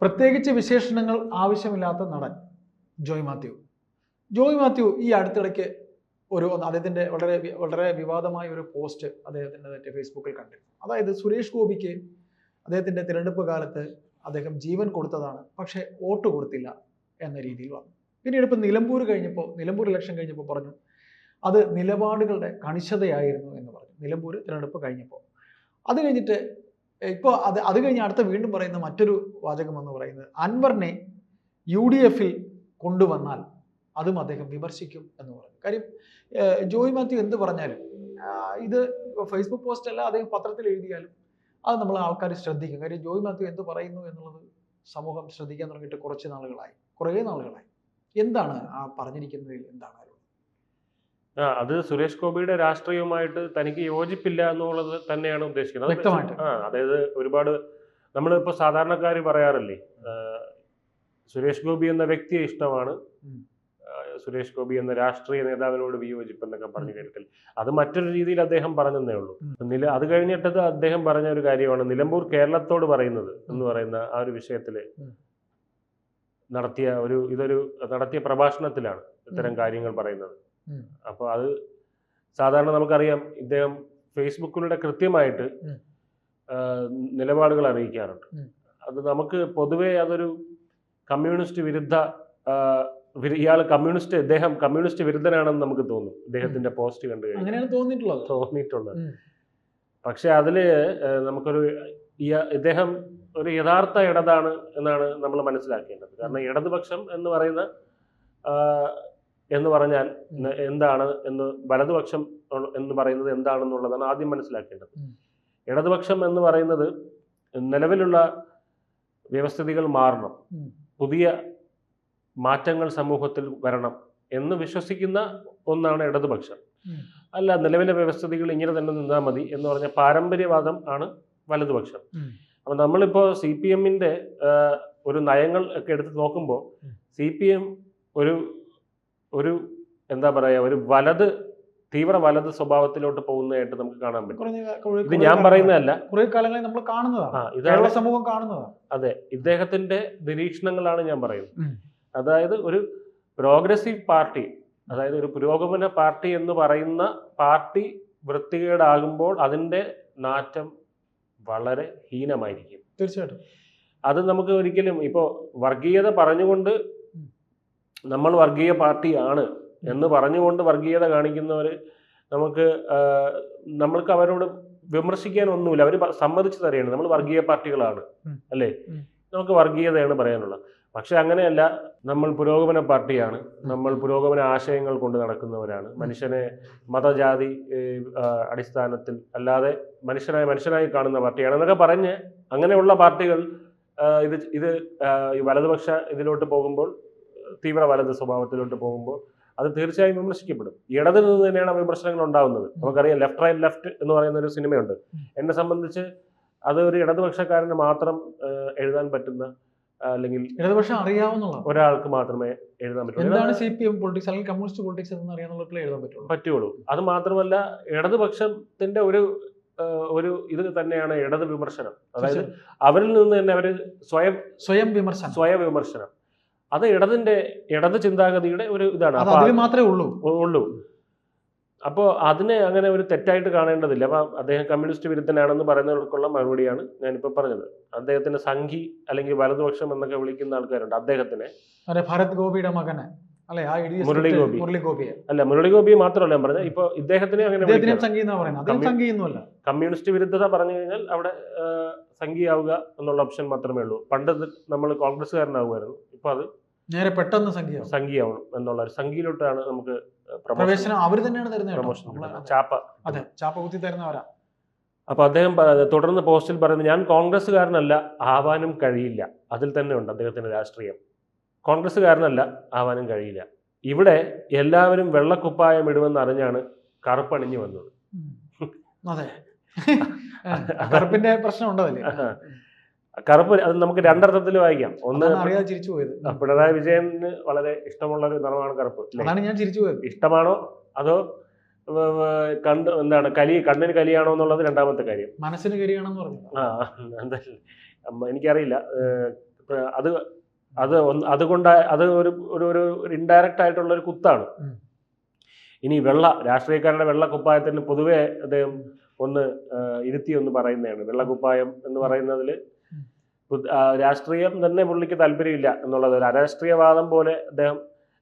പ്രത്യേകിച്ച് വിശേഷണങ്ങൾ ആവശ്യമില്ലാത്ത നടൻ ജോയ് മാത്യു. ജോയ് മാത്യു ഈ അടുത്തിടയ്ക്ക് ഒരു അദ്ദേഹത്തിന്റെ വളരെ വളരെ വിവാദമായ ഒരു പോസ്റ്റ് അദ്ദേഹത്തിന്റെ മറ്റേ ഫേസ്ബുക്കിൽ കണ്ടിരുന്നു. അതായത് സുരേഷ് ഗോപിക്ക് അദ്ദേഹത്തിന്റെ തിരഞ്ഞെടുപ്പ് കാലത്ത് അദ്ദേഹം ജീവൻ കൊടുത്തതാണ് പക്ഷേ വോട്ട് കൊടുത്തില്ല എന്ന രീതിയിൽ വന്നു. പിന്നീട് ഇപ്പം നിലമ്പൂർ കഴിഞ്ഞപ്പോൾ നിലമ്പൂർ ഇലക്ഷൻ കഴിഞ്ഞപ്പോൾ പറഞ്ഞു അത് നിലപാടുകളുടെ കണിശതയായിരുന്നു എന്ന് പറഞ്ഞു. നിലമ്പൂർ തിരഞ്ഞെടുപ്പ് കഴിഞ്ഞപ്പോൾ. അത് കഴിഞ്ഞിട്ട് ഇപ്പോൾ അത് അത് കഴിഞ്ഞ് അടുത്ത വീണ്ടും പറയുന്ന മറ്റൊരു വാചകം എന്ന് പറയുന്നത് അൻവറിനെ യു ഡി എഫിൽ കൊണ്ടുവന്നാൽ അതും അദ്ദേഹം വിമർശിക്കും എന്ന് പറഞ്ഞു. കാര്യം ജോയി മാത്യു എന്ത് പറഞ്ഞാലും ഇത് ഫേസ്ബുക്ക് പോസ്റ്റ് അല്ല അദ്ദേഹം പത്രത്തിൽ എഴുതിയാലും അത് നമ്മൾ ആൾക്കാർ ശ്രദ്ധിക്കും. കാര്യം ജോയി മാത്യു എന്ത് പറയുന്നു എന്നുള്ളത് സമൂഹം ശ്രദ്ധിക്കാൻ തുടങ്ങിയിട്ട് കുറച്ച് നാളുകളായി കുറേ നാളുകളായി. എന്താണ് ആ പറഞ്ഞിരിക്കുന്നതിൽ എന്താണ്? അത് സുരേഷ് ഗോപിയുടെ രാഷ്ട്രീയവുമായിട്ട് തനിക്ക് യോജിപ്പില്ല എന്നുള്ളത് തന്നെയാണ് ഉദ്ദേശിക്കുന്നത്. വ്യക്തമായിട്ട്. ആ അതായത് ഒരുപാട് നമ്മളിപ്പോൾ സാധാരണക്കാർ പറയാറില്ലേ സുരേഷ് ഗോപി എന്ന വ്യക്തിയെ ഇഷ്ടമാണ്. സുരേഷ് ഗോപി എന്ന രാഷ്ട്രീയ നേതാവിനോട് വിയോജിപ്പ് എന്നൊക്കെ പറഞ്ഞു കേട്ടിട്ടില്ല അത് മറ്റൊരു രീതിയിൽ അദ്ദേഹം പറഞ്ഞതേ ഉള്ളൂ. നില അത് കഴിഞ്ഞിട്ടത് അദ്ദേഹം പറഞ്ഞ ഒരു കാര്യമാണ്. നിലമ്പൂർ കേരളത്തോട് പറയുന്നത് എന്ന് പറയുന്ന ആ ഒരു വിഷയത്തിൽ നടത്തിയ ഒരു ഇതൊരു നടത്തിയ പ്രഭാഷണത്തിലാണ് ഇത്തരം കാര്യങ്ങൾ പറയുന്നത്. അപ്പോൾ അത് സാധാരണ നമുക്കറിയാം ഇദ്ദേഹം ഫേസ്ബുക്കിലൂടെ കൃത്യമായിട്ട് നിലപാടുകൾ അറിയിക്കാറുണ്ട്. അത് നമുക്ക് പൊതുവേ അതൊരു കമ്മ്യൂണിസ്റ്റ് വിരുദ്ധ ഇയാൾ കമ്മ്യൂണിസ്റ്റ് ഇദ്ദേഹം കമ്മ്യൂണിസ്റ്റ് വിരുദ്ധനാണെന്ന് നമുക്ക് തോന്നും. ഇദ്ദേഹത്തിന്റെ പോസ്റ്റ് കണ്ടു കഴിഞ്ഞാൽ. തോന്നിയിട്ടുള്ളത്. പക്ഷെ അതിൽ നമുക്കൊരു ഇദ്ദേഹം ഒരു യഥാർത്ഥ ഇടതാണ് എന്നാണ് നമ്മൾ മനസ്സിലാക്കേണ്ടത്. കാരണം ഇടതുപക്ഷം എന്ന് പറയുന്ന എന്ന് പറഞ്ഞാൽ എന്താണ് എന്ന് വലതുപക്ഷം എന്ന് പറയുന്നത് എന്താണെന്നുള്ളതാണ് ആദ്യം മനസ്സിലാക്കേണ്ടത്. ഇടതുപക്ഷം എന്ന് പറയുന്നത് നിലവിലുള്ള വ്യവസ്ഥിതികൾ മാറണം. പുതിയ മാറ്റങ്ങൾ സമൂഹത്തിൽ വരണം എന്ന് വിശ്വസിക്കുന്ന ഒന്നാണ് ഇടതുപക്ഷം. അല്ല നിലവിലെ വ്യവസ്ഥിതികൾ ഇങ്ങനെ തന്നെ നിന്നാൽ മതി എന്ന് പറഞ്ഞ പാരമ്പര്യവാദം ആണ് വലതുപക്ഷം. അപ്പൊ നമ്മളിപ്പോ നമ്മളിപ്പോൾ സി പി എമ്മിന്റെ ഒരു നയങ്ങൾ ഒക്കെ എടുത്ത് നോക്കുമ്പോൾ. സി പി എം ഒരു ഒരു എന്താ പറയാ ഒരു വലത് തീവ്ര വലത് സ്വഭാവത്തിലോട്ട് പോകുന്നതായിട്ട് നമുക്ക് കാണാൻ പറ്റും. ഇത് ഞാൻ പറയുന്നതല്ല. കുറെ കാലങ്ങളിൽ നമ്മൾ കാണുന്നതാണ്. കേരള സമൂഹം കാണുന്നതാണ്. അതെ ഇദ്ദേഹത്തിന്റെ നിരീക്ഷണങ്ങളാണ് ഞാൻ പറയുന്നത്. അതായത് ഒരു പ്രോഗ്രസീവ് പാർട്ടി അതായത് ഒരു പുരോഗമന പാർട്ടി എന്ന് പറയുന്ന പാർട്ടി വൃത്തികേടാകുമ്പോൾ അതിന്റെ നാറ്റം വളരെ ഹീനമായിരിക്കും. തീർച്ചയായിട്ടും. അത് നമുക്ക് ഒരിക്കലും ഇപ്പോൾ വർഗീയത പറഞ്ഞുകൊണ്ട്. നമ്മൾ വർഗീയ പാർട്ടിയാണ് എന്ന് പറഞ്ഞുകൊണ്ട് വർഗീയത കാണിക്കുന്നവർ നമുക്ക് നമ്മൾക്ക് അവരോട് വിമർശിക്കാൻ ഒന്നുമില്ല അവർ സമ്മതിച്ചു തരുകയാണ് നമ്മൾ വർഗീയ പാർട്ടികളാണ് അല്ലേ? നമുക്ക് വർഗീയതയാണ് പറയാനുള്ളത്. പക്ഷെ അങ്ങനെയല്ല നമ്മൾ പുരോഗമന പാർട്ടിയാണ്. നമ്മൾ പുരോഗമന ആശയങ്ങൾ കൊണ്ട് നടക്കുന്നവരാണ്. മനുഷ്യനെ മതജാതി അടിസ്ഥാനത്തിൽ അല്ലാതെ മനുഷ്യനായ മനുഷ്യനായി കാണുന്ന പാർട്ടിയാണ് എന്നൊക്കെ പറഞ്ഞ് അങ്ങനെയുള്ള പാർട്ടികൾ ഇത് ഇത് വലതുപക്ഷ ഇതിലോട്ട് പോകുമ്പോൾ തീവ്ര വലത് സ്വഭാവത്തിലോട്ട് പോകുമ്പോൾ അത് തീർച്ചയായും വിമർശിക്കപ്പെടും. ഇടതിൽ നിന്ന് തന്നെയാണ് വിമർശനങ്ങൾ ഉണ്ടാകുന്നത് നമുക്കറിയാം ലെഫ്റ്റ് റൈറ്റ് ലെഫ്റ്റ് എന്ന് പറയുന്ന ഒരു സിനിമയുണ്ട്. എന്നെ സംബന്ധിച്ച് അത് ഒരു ഇടതുപക്ഷക്കാരന് മാത്രം എഴുതാൻ പറ്റുന്ന അല്ലെങ്കിൽ ഇടതുപക്ഷം അറിയാവുന്ന ഒരാൾക്ക് മാത്രമേ എഴുതാൻ പറ്റുള്ളൂ. എന്താണ് സി പി എം പൊളിറ്റിക്സ് അല്ലെങ്കിൽ കമ്മ്യൂണിസ്റ്റ് പൊളിറ്റിക്സ് എന്ന് അറിയാവുന്നവർക്കേ എഴുതാൻ പറ്റുള്ളൂ? പറ്റുള്ളൂ. അത് മാത്രമല്ല ഇടതുപക്ഷത്തിന്റെ ഒരു ഒരു ഇത് തന്നെയാണ് ഇടത് വിമർശനം. അതായത് അവരിൽ നിന്ന് തന്നെ അവർ സ്വയം സ്വയം വിമർശനം. സ്വയം വിമർശനം. അത് ഇടതിന്റെ ഇടത് ചിന്താഗതിയുടെ ഒരു ഇതാണ്. അതിൽ മാത്രമേ ഉള്ളൂ. ഉള്ളൂ. അപ്പോൾ അതിനെ അങ്ങനെ ഒരു തെറ്റായിട്ട് കാണേണ്ടതില്ല. അപ്പം അദ്ദേഹം കമ്മ്യൂണിസ്റ്റ് വിരുദ്ധനാണെന്ന് പറയുന്നവർക്കുള്ള മറുപടിയാണ് ഞാനിപ്പോൾ പറഞ്ഞത്. അദ്ദേഹത്തിന്റെ സംഘി അല്ലെങ്കിൽ വലതുപക്ഷം എന്നൊക്കെ വിളിക്കുന്ന ആൾക്കാരുണ്ട് അദ്ദേഹത്തിനെ. ഭരത് ഗോപിയുടെ മകനെ. അല്ലെ? ആ മുരളി ഗോപി. മുരളി ഗോപിയെ. അല്ല മുരളി ഗോപി മാത്രമല്ല ഞാൻ പറഞ്ഞത്. ഇപ്പൊ ഇദ്ദേഹത്തിനെ അങ്ങനെ കമ്മ്യൂണിസ്റ്റ് വിരുദ്ധത പറഞ്ഞു കഴിഞ്ഞാൽ അവിടെ സംഘിയാവുക എന്നുള്ള ഓപ്ഷൻ മാത്രമേ ഉള്ളൂ. പണ്ട് നമ്മൾ കോൺഗ്രസ്സുകാരനാകുമായിരുന്നു ഇപ്പോൾ അത് നേരെ പെട്ടെന്ന് സംഖ്യ സംഖ്യയാവണം എന്നുള്ള ഒരു സംഖ്യയിലോട്ടാണ് നമുക്ക് പ്രവേശനം അവർ തന്നെയാണ് തരുന്നത്. പ്രൊമോഷൻ ചാപ്പ. അതെ ചാപ്പ കുത്തി തരുന്നവരാ. അപ്പൊ അദ്ദേഹം തുടർന്ന് പോസ്റ്റിൽ പറയുന്നത് ഞാൻ കോൺഗ്രസ്സുകാരനല്ല ആവാനും കഴിയില്ല. അതിൽ തന്നെ ഉണ്ട് അദ്ദേഹത്തിന്റെ രാഷ്ട്രീയം. കോൺഗ്രസ്സുകാരനല്ല ആവാനും കഴിയില്ല. ഇവിടെ എല്ലാവരും വെള്ളക്കുപ്പായം ഇടുമെന്ന് അറിഞ്ഞാണ് കറുപ്പണിഞ്ഞു വന്നത്. അതെ. കറുപ്പിന്റെ പ്രശ്നം ഉണ്ടോ കറുപ്പ് അത് നമുക്ക് രണ്ടർത്ഥത്തിൽ വായിക്കാം. ഒന്ന് അറിയാതെ ചിരിച്ചു പോയത്. പിണറായി വിജയന് വളരെ ഇഷ്ടമുള്ള ഒരു നിറമാണ് കറുപ്പ്? അതാണ് ഞാൻ ചിരിച്ചു പോയത്. ഇഷ്ടമാണോ? അതോ കണ്ട് എന്താണ് കലി കണ്ണിന് കലിയാണോ എന്നുള്ളത് രണ്ടാമത്തെ കാര്യം. മനസ്സിന് കലിയാണെന്ന് പറഞ്ഞു ആ എന്തായാലും എനിക്കറിയില്ല. അത് അത് അതുകൊണ്ട് അത് ഒരു ഒരു ഒരു ഇൻഡയറക്റ്റ് ആയിട്ടുള്ള ഒരു കുത്താണ്. ഇനി വെള്ള രാഷ്ട്രീയക്കാരുടെ വെള്ള കുപ്പായത്തിന് പൊതുവെ അദ്ദേഹം ഒന്ന് ഇരുത്തി ഒന്ന് പറയുന്നതാണ്. വെള്ള കുപ്പായം എന്ന് പറയുന്നതിൽ. രാഷ്ട്രീയം തന്നെ പുള്ളിക്ക് താല്പര്യമില്ല എന്നുള്ളത് ഒരു അരാഷ്ട്രീയവാദം പോലെ അദ്ദേഹം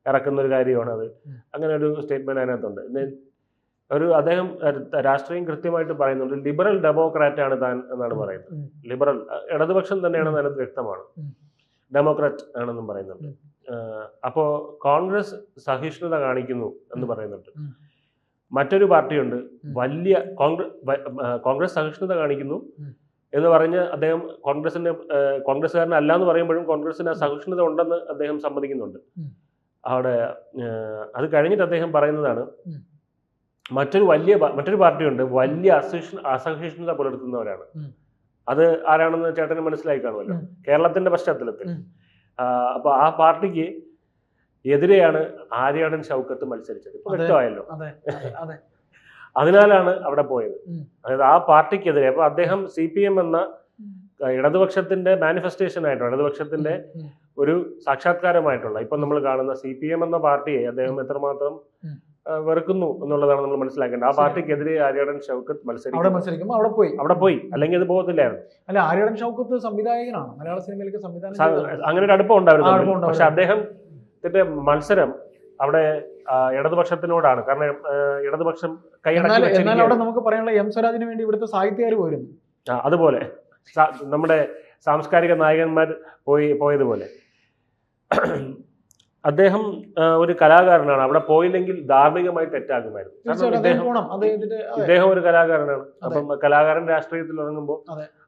ഇറക്കുന്ന ഒരു കാര്യമാണ് അത് അങ്ങനെ ഒരു സ്റ്റേറ്റ്മെന്റ് അതിനകത്തുണ്ട് ഒരു അദ്ദേഹം രാഷ്ട്രീയം കൃത്യമായിട്ട് പറയുന്നുണ്ട്. ലിബറൽ ഡെമോക്രാറ്റ് ആണ് താൻ എന്നാണ് പറയുന്നത്. ലിബറൽ ഇടതുപക്ഷം തന്നെയാണെന്ന് അതിനകത്ത് വ്യക്തമാണ്. ഡെമോക്രാറ്റ് ആണെന്നും പറയുന്നുണ്ട്. അപ്പോൾ അപ്പോ കോൺഗ്രസ് സഹിഷ്ണുത കാണിക്കുന്നു എന്ന് പറയുന്നുണ്ട്. മറ്റൊരു പാർട്ടിയുണ്ട്. വലിയ കോൺഗ്രസ് കോൺഗ്രസ് സഹിഷ്ണുത കാണിക്കുന്നു. എന്ന് പറഞ്ഞ് അദ്ദേഹം കോൺഗ്രസിന്റെ ആഹ് കോൺഗ്രസ്സുകാരനല്ല എന്ന് പറയുമ്പോഴും കോൺഗ്രസിന് സഹിഷ്ണുത ഉണ്ടെന്ന് അദ്ദേഹം സമ്മതിക്കുന്നുണ്ട്. അവിടെ അത് കഴിഞ്ഞിട്ട് അദ്ദേഹം പറയുന്നതാണ് മറ്റൊരു വലിയ മറ്റൊരു പാർട്ടിയുണ്ട് വലിയ അസഹിഷ്ണു അസഹിഷ്ണുത പുലർത്തുന്നവരാണ്. അത് ആരാണെന്ന് ചേട്ടന് മനസ്സിലായി കാണുമല്ലോ. കേരളത്തിന്റെ പശ്ചാത്തലത്തിൽ. അപ്പൊ ആ പാർട്ടിക്ക് എതിരെയാണ് ആര്യാടൻ ഷൗക്കത്ത് മത്സരിച്ചത്. ഇപ്പൊ വ്യക്തമായല്ലോ. അതിനാലാണ് അവിടെ പോയത്. അതായത് ആ പാർട്ടിക്കെതിരെ അപ്പൊ അദ്ദേഹം സി പി എം എന്ന ഇടതുപക്ഷത്തിന്റെ മാനിഫെസ്റ്റേഷൻ ആയിട്ടുള്ള ഇടതുപക്ഷത്തിന്റെ ഒരു സാക്ഷാത്കാരമായിട്ടുള്ള ഇപ്പൊ നമ്മൾ കാണുന്ന സി പി എം എന്ന പാർട്ടിയെ അദ്ദേഹം എത്രമാത്രം വെറുക്കുന്നു എന്നുള്ളതാണ് നമ്മൾ മനസ്സിലാക്കേണ്ടത്. ആ. പാർട്ടിക്കെതിരെ ആര്യാടൻ ഷൗക്കത്ത് അവിടെ മത്സരിക്കും മത്സരിക്കുമ്പോൾ അവിടെ പോയി. അവിടെ പോയി. അല്ലെങ്കിൽ അത് പോകത്തില്ലായിരുന്നു. അല്ല ആര്യടൻ ഷൗക്കത്ത് സംവിധായകനാണ്. മലയാള സിനിമയിലേക്ക് സംവിധാനം അങ്ങനെ ഒരു അടുപ്പം ഉണ്ടായിരുന്നു പക്ഷെ അദ്ദേഹം അദ്ദേഹത്തിന്റെ മത്സരം അവിടെ ഇടതുപക്ഷത്തിനോടാണ്. കാരണം ഇടതുപക്ഷം എന്നാൽ അവിടെ നമുക്ക് പറയാനുള്ള എം സ്വരാജിന് വേണ്ടി ഇവിടുത്തെ സാഹിത്യകാർ പോയിരുന്നു അതുപോലെ. നമ്മുടെ സാംസ്കാരിക നായകന്മാർ പോയി പോയതുപോലെ. അദ്ദേഹം ഒരു കലാകാരനാണ്. അവിടെ പോയില്ലെങ്കിൽ ധാർമ്മികമായി തെറ്റാകുമായിരുന്നു. അദ്ദേഹം ഇദ്ദേഹം ഒരു കലാകാരനാണ്. അപ്പം കലാകാരൻ രാഷ്ട്രീയത്തിൽ ഇറങ്ങുമ്പോൾ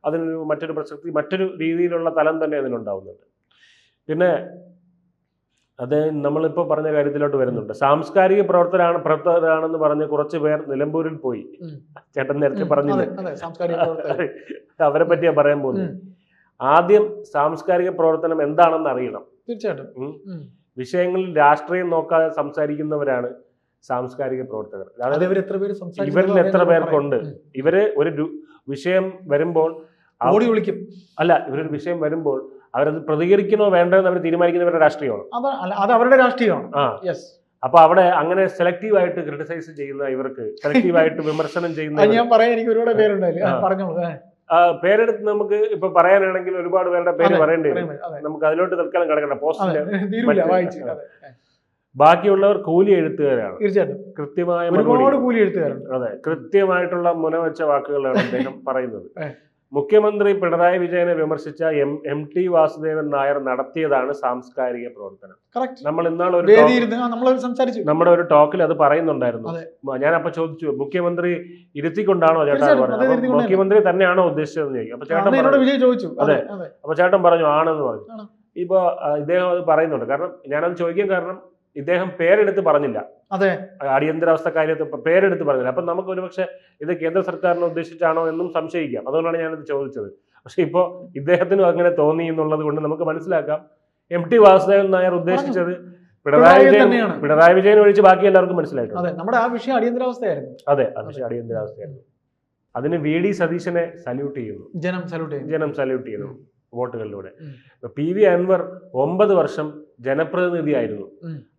അതിനൊരു മറ്റൊരു പ്രസക്തി മറ്റൊരു രീതിയിലുള്ള തലം തന്നെ അതിനുണ്ടാവുന്നുണ്ട്. പിന്നെ അത് നമ്മളിപ്പോൾ പറഞ്ഞ കാര്യത്തിലോട്ട് വരുന്നുണ്ട്. സാംസ്കാരിക പ്രവർത്തനാണ് പ്രവർത്തകരാണെന്ന് പറഞ്ഞ് കുറച്ച് പേർ നിലമ്പൂരിൽ പോയി. ചേട്ടൻ നേരത്തെ പറഞ്ഞു പറഞ്ഞില്ലേ? അവരെ പറ്റിയാ പറയാൻ പോകുന്നത്. ആദ്യം സാംസ്കാരിക പ്രവർത്തനം എന്താണെന്ന് അറിയണം. തീർച്ചയായിട്ടും. വിഷയങ്ങളിൽ രാഷ്ട്രീയം നോക്കാതെ സംസാരിക്കുന്നവരാണ് സാംസ്കാരിക പ്രവർത്തകർ. ഇവരിൽ എത്ര പേർക്കുണ്ട്. ഇവർ ഒരു വിഷയം വരുമ്പോൾ ഓടി വിളിക്കും. അല്ല ഇവരൊരു വിഷയം വരുമ്പോൾ അവരത് പ്രതികരിക്കണോ വേണ്ടോ എന്ന് അവർ തീരുമാനിക്കുന്നവരുടെ രാഷ്ട്രീയമാണ്. അത് അവരുടെ രാഷ്ട്രീയമാണ്. ആ. യെസ് അപ്പൊ അവിടെ അങ്ങനെ സെലക്റ്റീവ് ആയിട്ട് ക്രിട്ടിസൈസ് ചെയ്യുന്ന ഇവർക്ക് സെലക്റ്റീവ് ആയിട്ട് വിമർശനം ചെയ്യുന്ന ഞാൻ പറയാൻ എനിക്ക് ഒരുപാട് പേരുണ്ട്. പറഞ്ഞോളൂ പേരെടുത്ത് നമുക്ക് ഇപ്പൊ പറയാനാണെങ്കിൽ ഒരുപാട് പേരുടെ പേര് പറയേണ്ടി വരും. നമുക്ക് അതിലോട്ട് തൽക്കാലം കിടക്കണ്ട ഏ, ബാക്കിയുള്ളവർ കൂലി എഴുത്തുകാരാണ്. തീർച്ചയായിട്ടും. കൃത്യമായ ഒരുപാട് കൂലി എഴുത്തുകാരുണ്ട്. അതെ കൃത്യമായിട്ടുള്ള മുനവെച്ച വാക്കുകളാണ് അദ്ദേഹം പറയുന്നത്. മുഖ്യമന്ത്രി പിണറായി വിജയനെ വിമർശിച്ച M M T Vasudevan Nair നടത്തിയതാണ് സാംസ്കാരിക പ്രവർത്തനം. നമ്മൾ നമ്മൾ സംസാരിച്ചു. നമ്മുടെ ഒരു ടോക്കിൽ അത് പറയുന്നുണ്ടായിരുന്നു. ഞാൻ അപ്പൊ ചോദിച്ചു മുഖ്യമന്ത്രി ഇരുത്തിക്കൊണ്ടാണോ ചേട്ടാ തീർച്ചയായിട്ടും, പറഞ്ഞത്. മുഖ്യമന്ത്രി തന്നെയാണോ ഉദ്ദേശിച്ചതെന്ന് ചോദിക്കും. അപ്പൊ ചേട്ടൻ ചോദിച്ചു. അതെ. അപ്പൊ ചേട്ടൻ പറഞ്ഞു ആണെന്ന് പറഞ്ഞു? ഇപ്പൊ ഇദ്ദേഹം അത് പറയുന്നുണ്ട്. കാരണം ഞാനത് ചോദിക്കാൻ കാരണം ഇദ്ദേഹം പേരെടുത്ത് പറഞ്ഞില്ല. അതെ. അടിയന്തരാവസ്ഥ കാര്യത്തിൽ പേരെടുത്ത് പറഞ്ഞില്ല. അപ്പൊ നമുക്ക് ഒരുപക്ഷെ ഇത് കേന്ദ്ര സർക്കാരിനെ ഉദ്ദേശിച്ചാണോ എന്നും സംശയിക്കാം. അതുകൊണ്ടാണ് ഞാനിത് ചോദിച്ചത്. പക്ഷെ ഇപ്പോ ഇദ്ദേഹത്തിനും അങ്ങനെ തോന്നി എന്നുള്ളത് കൊണ്ട് നമുക്ക് മനസ്സിലാക്കാം. എം ടി വാസുദേവൻ നായർ ഉദ്ദേശിച്ചത് പിണറായി വിജയൻ. പിണറായി വിജയൻ ഒഴിച്ച് ബാക്കി എല്ലാവർക്കും മനസ്സിലായിട്ടുണ്ട്. അതെ നമ്മുടെ ആ വിഷയം അടിയന്തരാവസ്ഥയായിരുന്നു. അതെ ആ വിഷയം അടിയന്തരാവസ്ഥയായിരുന്നു. അതിന് വി ഡി സതീശനെ സല്യൂട്ട് ചെയ്യുന്നു. ജനം സല്യൂട്ട് ചെയ്യുന്നു. ജനം സല്യൂട്ട് ചെയ്യുന്നു വോട്ടുകളിലൂടെ. പി വി അൻവർ ഒമ്പത് വർഷം ജനപ്രതിനിധിയായിരുന്നു.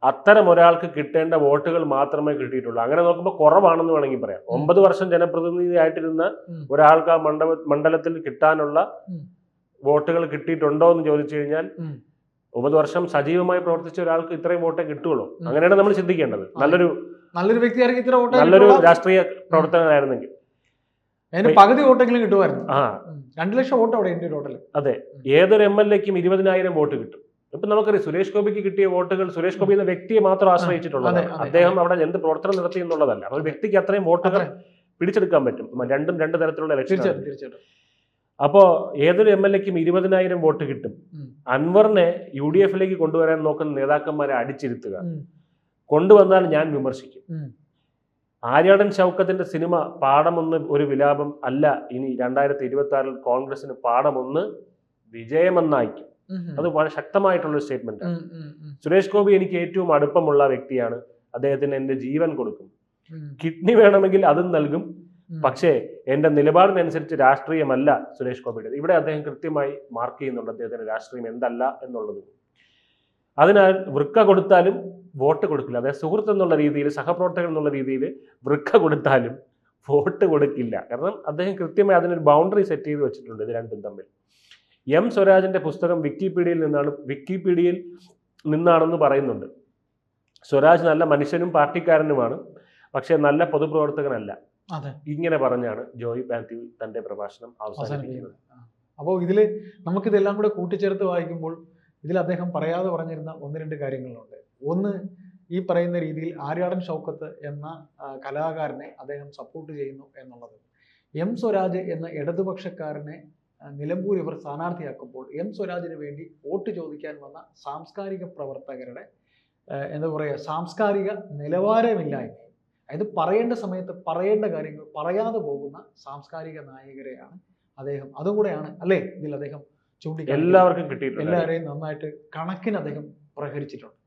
അത്തരം ഒരാൾക്ക് കിട്ടേണ്ട വോട്ടുകൾ മാത്രമേ കിട്ടിയിട്ടുള്ളൂ. അങ്ങനെ നോക്കുമ്പോൾ കുറവാണെന്ന് വേണമെങ്കിൽ പറയാം. ഒമ്പത് വർഷം ജനപ്രതിനിധി ആയിട്ടിരുന്ന ഒരാൾക്ക് ആ മണ്ഡപ മണ്ഡലത്തിൽ കിട്ടാനുള്ള വോട്ടുകൾ കിട്ടിയിട്ടുണ്ടോ എന്ന് ചോദിച്ചു കഴിഞ്ഞാൽ. ഒമ്പത് വർഷം സജീവമായി പ്രവർത്തിച്ച ഒരാൾക്ക് ഇത്രയും വോട്ടേ കിട്ടുള്ളൂ. ഉം. അങ്ങനെയാണ് നമ്മൾ ചിന്തിക്കേണ്ടത്. നല്ലൊരു നല്ലൊരു വ്യക്തിയാർക്ക് ഇത്ര വോട്ട് നല്ലൊരു രാഷ്ട്രീയ പ്രവർത്തകനായിരുന്നെങ്കിൽ. അതിന് പകുതി വോട്ടെങ്കിലും കിട്ടുമായിരുന്നു. ആ. രണ്ടു ലക്ഷം വോട്ട് അവിടെ ഇന്ത്യ ടോട്ടൽ അതെ. ഏതൊരു എം എൽ എക്കും ഇരുപതിനായിരം വോട്ട് കിട്ടും. ഇപ്പൊ നമുക്കറിയാം സുരേഷ് ഗോപിക്ക് കിട്ടിയ വോട്ടുകൾ സുരേഷ് ഗോപി എന്ന വ്യക്തിയെ മാത്രം അതെ, അദ്ദേഹം അവിടെ എന്ത് പ്രവർത്തനം നടത്തി എന്നുള്ളതല്ല. ഒരു വ്യക്തിക്ക് അത്രയും വോട്ടുകൾ പിടിച്ചെടുക്കാൻ പറ്റും. രണ്ടും രണ്ട് തരത്തിലുള്ള ഇലക്ഷൻ അപ്പോ ഏതൊരു എം എൽ എക്കും ഇരുപതിനായിരം വോട്ട് കിട്ടും. അൻവറിനെ യു ഡി എഫിലേക്ക് കൊണ്ടുവരാൻ നോക്കുന്ന നേതാക്കന്മാരെ അടിച്ചിരുത്തുക. കൊണ്ടുവന്നാൽ ഞാൻ വിമർശിക്കും. ആര്യാടൻ ശൗക്കത്തിന്റെ സിനിമ പാഠമൊന്ന് ഒരു വിലാപം അല്ല. ഇനി രണ്ടായിരത്തി ഇരുപത്തി ആറിൽ കോൺഗ്രസിന് പാഠമൊന്ന് വിജയമെന്നായിരിക്കും. ഉം. അത് വളരെ ശക്തമായിട്ടുള്ള സ്റ്റേറ്റ്മെന്റ്. ഉം. ഉം. സുരേഷ് ഗോപി എനിക്ക് ഏറ്റവും അടുപ്പമുള്ള വ്യക്തിയാണ്. അദ്ദേഹത്തിന് എന്റെ ജീവൻ കൊടുക്കും. കിഡ്നി വേണമെങ്കിൽ അതും നൽകും. പക്ഷേ എന്റെ നിലപാടിനനുസരിച്ച് രാഷ്ട്രീയമല്ല സുരേഷ് ഗോപിയുടെ ഇവിടെ അദ്ദേഹം കൃത്യമായി മാർക്ക് ചെയ്യുന്നുണ്ട് അദ്ദേഹത്തിന്റെ രാഷ്ട്രീയം എന്തല്ല എന്നുള്ളത്. അതിനാൽ വൃക്ക കൊടുത്താലും വോട്ട് കൊടുക്കില്ല. അതായത് സുഹൃത്ത് എന്നുള്ള രീതിയിൽ സഹപ്രവർത്തകൻ എന്നുള്ള രീതിയിൽ വൃക്ക കൊടുത്താലും വോട്ട് കൊടുക്കില്ല. കാരണം അദ്ദേഹം കൃത്യമായി അതിനൊരു ബൗണ്ടറി സെറ്റ് ചെയ്ത് വെച്ചിട്ടുണ്ട് ഇത് രണ്ടും തമ്മിൽ. എം സ്വരാജിന്റെ പുസ്തകം വിക്കിപീഡിയയിൽ നിന്നാണ് വിക്കിപീഡിയയിൽ നിന്നാണെന്ന് പറയുന്നുണ്ട്. സ്വരാജ് നല്ല മനുഷ്യനും പാർട്ടിക്കാരനുമാണ്. പക്ഷേ നല്ല പൊതുപ്രവർത്തകനല്ല. അതെ. ഇങ്ങനെ പറഞ്ഞാണ് ജോയി മാത്യു തന്റെ പ്രഭാഷണം അവസാനിപ്പിക്കുന്നത്. അപ്പോൾ ഇതിൽ നമുക്കിതെല്ലാം കൂടെ കൂട്ടിച്ചേർത്ത് വായിക്കുമ്പോൾ ഇതിൽ അദ്ദേഹം പറയാതെ പറഞ്ഞിരുന്ന ഒന്ന് രണ്ട് കാര്യങ്ങളുണ്ട്. ഒന്ന് ഈ പറയുന്ന രീതിയിൽ ആര്യാടൻ ഷൗക്കത്ത് എന്ന കലാകാരനെ അദ്ദേഹം സപ്പോർട്ട് ചെയ്യുന്നു എന്നുള്ളത്. എം സ്വരാജ് എന്ന ഇടതുപക്ഷക്കാരനെ നിലമ്പൂർ ഇവർ സ്ഥാനാർത്ഥിയാക്കുമ്പോൾ എം സ്വരാജിന് വേണ്ടി വോട്ട് ചോദിക്കാൻ വന്ന സാംസ്കാരിക പ്രവർത്തകരുടെ എന്താ പറയുക സാംസ്കാരിക നിലവാരമില്ലായ്മ. അതായത് പറയേണ്ട സമയത്ത് പറയേണ്ട കാര്യങ്ങൾ പറയാതെ പോകുന്ന സാംസ്കാരിക നായകരെയാണ് അദ്ദേഹം. അതും കൂടെയാണ് അല്ലേ ഇതിൽ അദ്ദേഹം ചൂണ്ടിക്കാണിക്കുന്നത്. എല്ലാവർക്കും കിട്ടിയിട്ടുണ്ട്. എല്ലാവരെയും നന്നായിട്ട് കണക്കിന് അദ്ദേഹം പ്രഹരിച്ചിട്ടുണ്ട്.